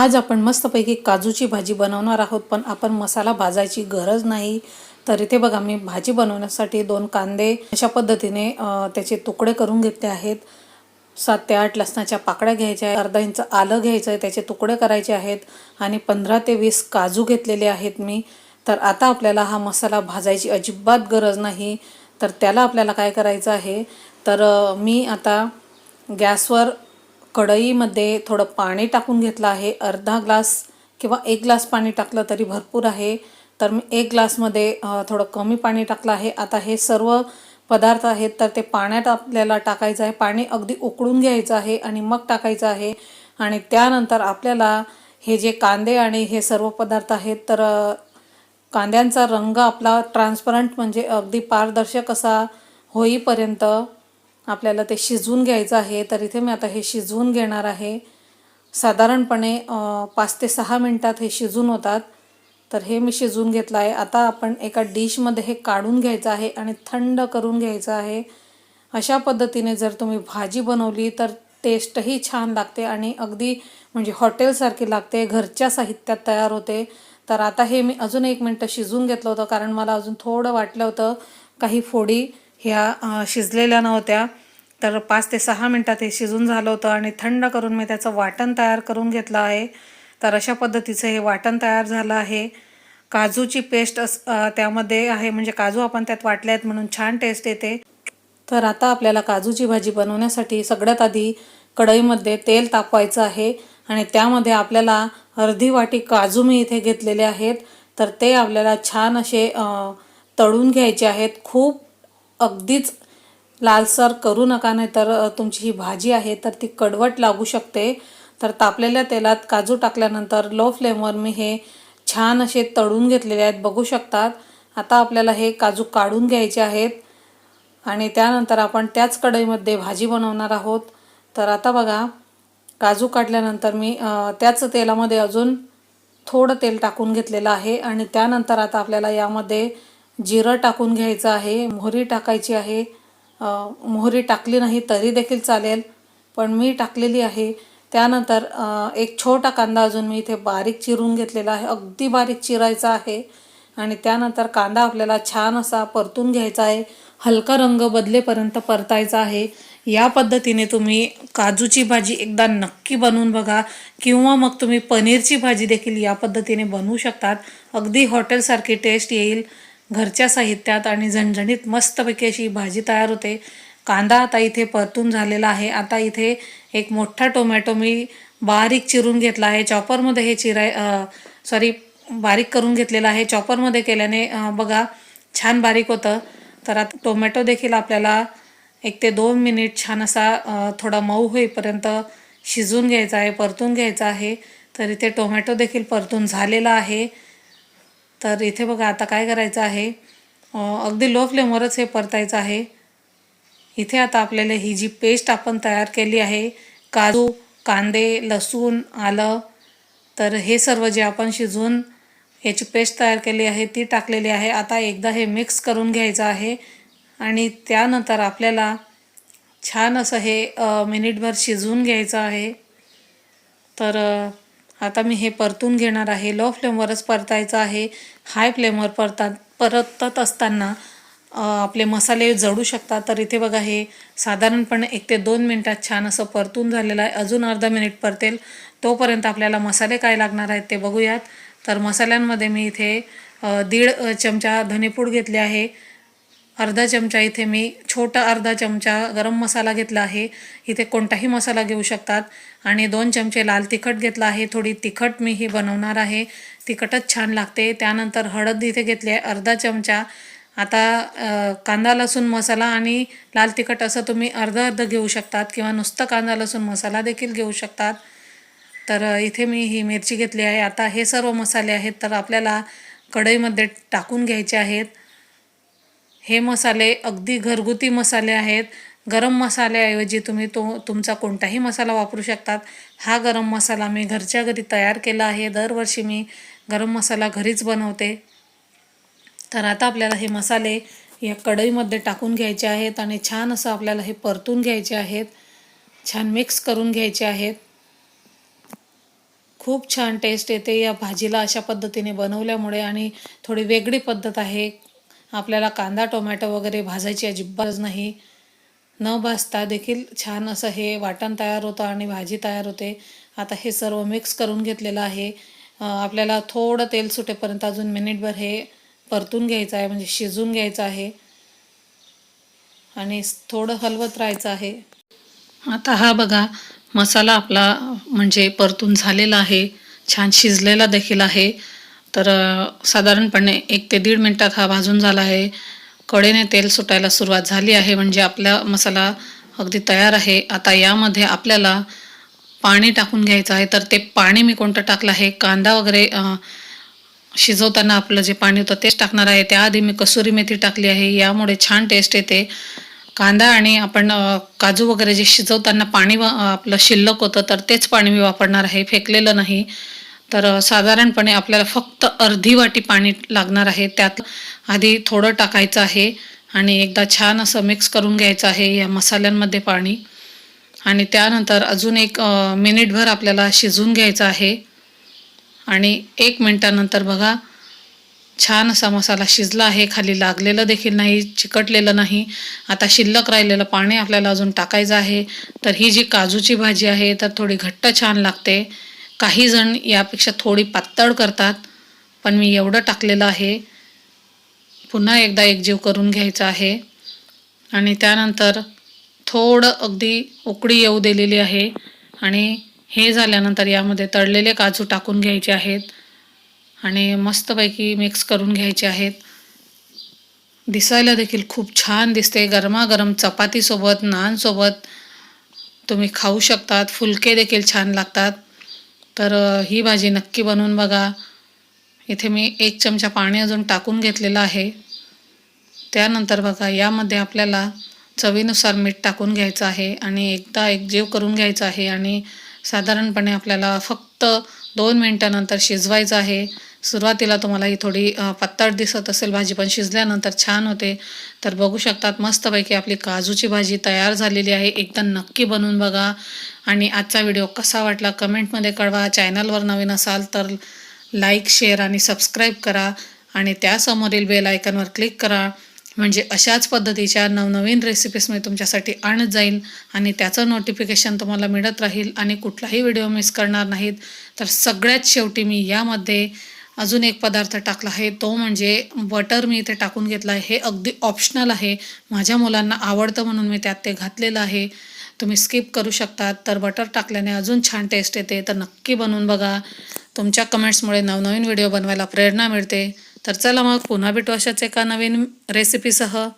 आज आपण मस्तपैकी काजूची भाजी बनवणार आहोत पण आपण मसाला भाजायची गरज नाही. तर इथे बघा मी भाजी बनवण्यासाठी दोन कांदे अशा पद्धतीने त्याचे तुकडे करून घेतले आहेत. सात ते आठ लसणाच्या पाकळ्या घ्यायच्या आहेत अर्धा इंच आलं घ्यायचं आहे त्याचे तुकडे करायचे आहेत आणि पंधरा ते वीस काजू घेतलेले आहेत मी. तर आता आपल्याला हा मसाला भाजायची अजिबात गरज नाही. तर त्याला आपल्याला काय करायचं आहे? तर मी आता गॅसवर कढईमध्ये थोडं पाणी टाकून घेतलं आहे. अर्धा ग्लास किंवा एक ग्लास पाणी टाकलं तरी भरपूर आहे. तर मी एक ग्लासमध्ये थोडं कमी पाणी टाकलं आहे. आता हे सर्व पदार्थ आहेत तर ते पाण्यात आपल्याला टाकायचं आहे. पाणी अगदी उकळून घ्यायचं आहे आणि मग टाकायचं आहे. आणि त्यानंतर आपल्याला हे जे कांदे आणि हे सर्व पदार्थ आहेत तर कांद्यांचा रंग आपला ट्रान्सपरंट म्हणजे अगदी पारदर्शक असा होईपर्यंत आपल्याला ते शिजवून घ्यायचं आहे तर इथे मी आता हे शिजवून घेणार आहे. साधारणपणे पाच ते सहा मिनटात हे शिजून होतात. तर हे मी शिजवून घेतलं आहे. आता आपण एका डिशमध्ये हे काढून घ्यायचं आहे आणि थंड करून घ्यायचं आहे. अशा पद्धतीने जर तुम्ही भाजी बनवली तर टेस्टही छान लागते आणि अगदी म्हणजे हॉटेलसारखी लागते घरच्या साहित्यात तयार होते. तर आता हे मी अजून एक मिनटं शिजवून घेतलं होतं कारण मला अजून थोडं वाटलं होतं काही फोडी ह्या शिजलेल्या नव्हत्या. तर पाच ते सहा मिनटात हे शिजून झालं होतं आणि थंड करून मी त्याचं वाटण तयार करून घेतलं आहे. तर अशा पद्धतीचं हे वाटण तयार झालं आहे. काजूची पेस्ट अस त्यामध्ये आहे म्हणजे काजू आपण त्यात वाटले आहेत म्हणून छान टेस्ट येते. तर आता आपल्याला काजूची भाजी बनवण्यासाठी सगळ्यात आधी कढईमध्ये तेल तापवायचं आहे आणि त्यामध्ये आपल्याला अर्धी वाटी काजू मी इथे घेतलेले आहेत. तर ते आपल्याला छान असे तळून घ्यायचे आहेत. खूप अगदीच लालसर करू नका नाही तर तुमची ही भाजी आहे तर ती कडवट लागू शकते. तर तापलेल्या तेलात काजू टाकल्यानंतर लो फ्लेमवर मी हे छान असे तळून घेतलेले आहेत बघू शकतात. आता आपल्याला हे काजू काढून घ्यायचे आहेत. आणि त्यानंतर आपण त्याच कढईमध्ये भाजी बनवणार आहोत. तर आता बघा काजू काढल्यानंतर मी त्याच तेलामध्ये अजून थोडं तेल टाकून घेतलेलं आहे. आणि त्यानंतर आता आपल्याला यामध्ये जिरं टाकून घ्यायचं आहे मोहरी टाकायची आहे. मोहरी टाकली नाही तरी देखील चालेल पण मी टाकलेली आहे. त्यानंतर एक छोटा कांदा अजून मी इथे बारीक चिरून घेतलेला आहे. अगदी बारीक चिरायचा आहे. आणि त्यानंतर कांदा आपल्याला छान असा परतून घ्यायचा आहे. हलका रंग बदलेपर्यंत परतायचा आहे. या पद्धतीने तुम्ही काजूची भाजी एकदा नक्की बनवून बघा किंवा मग तुम्ही पनीरची भाजी देखील या पद्धतीने बनवू शकतात. अगदी हॉटेलसारखी टेस्ट येईल. घरच्या साहित्यात आणि झणझणीत मस्तपैकी अशी भाजी तयार होते. कांदा आता इथे परतून झालेला आहे. आता इथे एक मोठा टोमॅटो मी बारीक चिरून घेतला आहे. चॉपरमध्ये हे चिराय सॉरी बारीक करून घेतलेलं आहे. चॉपरमध्ये केल्याने बघा छान बारीक होतं. तर आता टोमॅटो देखील आपल्याला एक ते दोन मिनिट छान असा थोडा मऊ होईपर्यंत शिजवून घ्यायचा आहे परतून घ्यायचा आहे. तर इथे टोमॅटो देखील परतून झालेला आहे. तर इथे बघा आता काय करायचं आहे? अगदी लो फ्लेमवरच हे परतायचं आहे. इथे आता आपल्याला ही जी पेस्ट आपण तयार केली आहे काजू कांदे लसूण आलं तर हे सर्व जे आपण शिजवून याची पेस्ट तयार केली आहे ती टाकलेली आहे. आता एकदा हे मिक्स करून घ्यायचं आहे आणि त्यानंतर आपल्याला छान असं हे मिनिटभर शिजवून घ्यायचं आहे. तर आता मी हे परतून घेणार आहे. लो फ्लेमवरच परतायचं आहे. हाय फ्लेमवर परतात परतत असताना आपले मसाले जळू शकतात. तर इथे बघा हे साधारणपणे एक ते दोन मिनटात छान असं परतून झालेलं आहे. अजून अर्धा मिनिट परतेल. तोपर्यंत आपल्याला मसाले काय लागणार आहेत ते बघूयात. तर मसाल्यांमध्ये मी इथे दीड चमचा धनेपूड घेतले आहे. अर्धा चमचा इथे मी छोटा अर्धा चमचा गरम मसाला घेतला आहे. इथे कोणताही मसाला घेऊ शकतात. आणि दोन चमचे लाल तिखट घेतला आहे. थोडी तिखट मी ही बनवणार आहे. तिखटच छान लागते. त्यानंतर हळद इथे घेतली आहे. अर्धा चमचा. आता कांदा लसूण मसाला आणि लाल तिखट असं तुम्ही अर्धं अर्धं घेऊ शकतात. किंवा नुसतं कांदा लसूण मसाला देखील घेऊ शकतात. तर इथे मी ही मिरची घेतली आहे. आता हे सर्व मसाले आहेत. तर आपल्याला कढईमध्ये टाकून घ्यायचे आहेत. हे मसाले अगदी घरगुती मसाले आहेत. गरम मसाल्याऐवजी तुम्ही तो तुमचा कोणताही मसाला वापरू शकतात. हा गरम मसाला मी घरच्या घरी तयार केला आहे. दरवर्षी मी गरम मसाला घरीच बनवते. तर आता आपल्याला हे मसाले या कढईमध्ये टाकून घ्यायचे आहेत आणि छान असं आपल्याला हे परतून घ्यायचे आहेत. छान मिक्स करून घ्यायचे आहेत. खूप छान टेस्ट येते या भाजीला अशा पद्धतीने बनवल्यामुळे आणि थोडी वेगळी पद्धत आहे. आपल्याला कांदा टोमॅटो वगैरे भाजायची अजिबात नाही. न भाजता देखील छान असं हे वाटण तयार होतं आणि भाजी तयार होते. आता हे सर्व मिक्स करून घेतलेलं आहे. आपल्याला थोडं तेल सुटेपर्यंत अजून मिनिटभर हे परतून घ्यायचं आहे म्हणजे शिजून घ्यायचं आहे. आणि थोडं हलवत राहायचं आहे. आता हा बघा मसाला आपला म्हणजे परतून झालेला आहे. छान शिजलेला देखील आहे. तर साधारणपणे एक ते दीड मिनटात हा भाजून झाला आहे. कडेने तेल सुटायला सुरुवात झाली आहे म्हणजे आपला मसाला अगदी तयार आहे. आता यामध्ये आपल्याला पाणी टाकून घ्यायचं आहे. तर ते पाणी मी कोणतं टाकलं आहे? कांदा वगैरे शिजवताना आपलं जे पाणी होतं तेच टाकणार आहे. त्याआधी मी कसुरी मेथी टाकली आहे. यामुळे छान टेस्ट येते. कांदा आणि आपण काजू वगैरे जे शिजवताना पाणी आपलं शिल्लक होतं तर तेच पाणी मी वापरणार आहे. फेकलेलं नाही. तर साधारणपणे आपल्याला फक्त अर्धी वाटी पाणी लागणार आहे. त्यात आधी थोडं टाकायचं आहे आणि एकदा छान असं मिक्स करून घ्यायचं आहे या मसाल्यांमध्ये पाणी. आणि त्यानंतर अजून एक मिनिटभर आपल्याला शिजवून घ्यायचं आहे. आणि एक मिनटानंतर बघा छान असा मसाला शिजला आहे. खाली लागलेलं देखील नाही चिकटलेलं नाही. आता शिल्लक राहिलेलं पाणी आपल्याला अजून टाकायचं आहे. तर ही जी काजूची भाजी आहे तर थोडी घट्ट छान लागते. काही जण यापेक्षा थोडी पातळ करतात पण मी एवढं टाकलेलं आहे. पुन्हा एकदा एकजीव करून घ्यायचा आहे. आणि त्यानंतर थोडं अगदी उकडी येऊ दिलेली आहे. आणि हे झाल्यानंतर यामध्ये तळलेले काजू टाकून घ्यायचे आहेत. आणि मस्तपैकी मिक्स करून घ्यायचे आहेत. दिसायला देखील खूप छान दिसते. गरमागरम चपातीसोबत नानसोबत तुम्ही खाऊ शकतात. फुलके देखील छान लागतात. तर ही भाजी नक्की बनवून बघा. इथे मी एक चमचा पाणी अजून टाकून घेतलेलं आहे. त्यानंतर बघा यामध्ये आपल्याला चवीनुसार मीठ टाकून घ्यायचं आहे आणि एकदा एकजीव करून घ्यायचं आहे आणि साधारणपणे आपल्याला फक्त दोन मिनटानंतर शिजवायचं आहे. सुरुवातीला तुम्हाला ही थोडी अ, पातळ दिसत असेल भाजी पण शिजल्यानंतर छान होते. तर बघू शकतात मस्तपैकी आपली काजूची भाजी तयार झालेली आहे. एकदा नक्की बनवून बघा. आणि आजचा व्हिडिओ कसा वाटला कमेंटमध्ये कळवा. चॅनलवर नवीन असाल तर लाईक शेअर आणि सबस्क्राईब करा. आणि त्यासमोरील बेल आयकनवर क्लिक करा. म्हणजे अशाच पद्धतीच्या नवनवीन रेसिपीज मी तुमच्यासाठी आणत जाईल आणि त्याचं नोटिफिकेशन तुम्हाला मिळत राहील. आणि कुठलाही व्हिडिओ मिस करणार नाहीत. तर सगळ्यात शेवटी मी यामध्ये अजून एक पदार्थ टाकला आहे. तो म्हणजे बटर मी इथे टाकून घेतला आहे. हे अगदी ऑप्शनल आहे. माझ्या मुलांना आवडतं म्हणून मी त्यात ते घातलेलं आहे. तुम्ही स्किप करू शकतात. तर बटर टाकल्याने अजून छान टेस्ट येते. तर नक्की बनवून बघा. तुमच्या कमेंट्समुळे नवनवीन व्हिडिओ बनवायला प्रेरणा मिळते. तर चला मग पुन्हा भेटू अशाच एका नवीन रेसिपीसह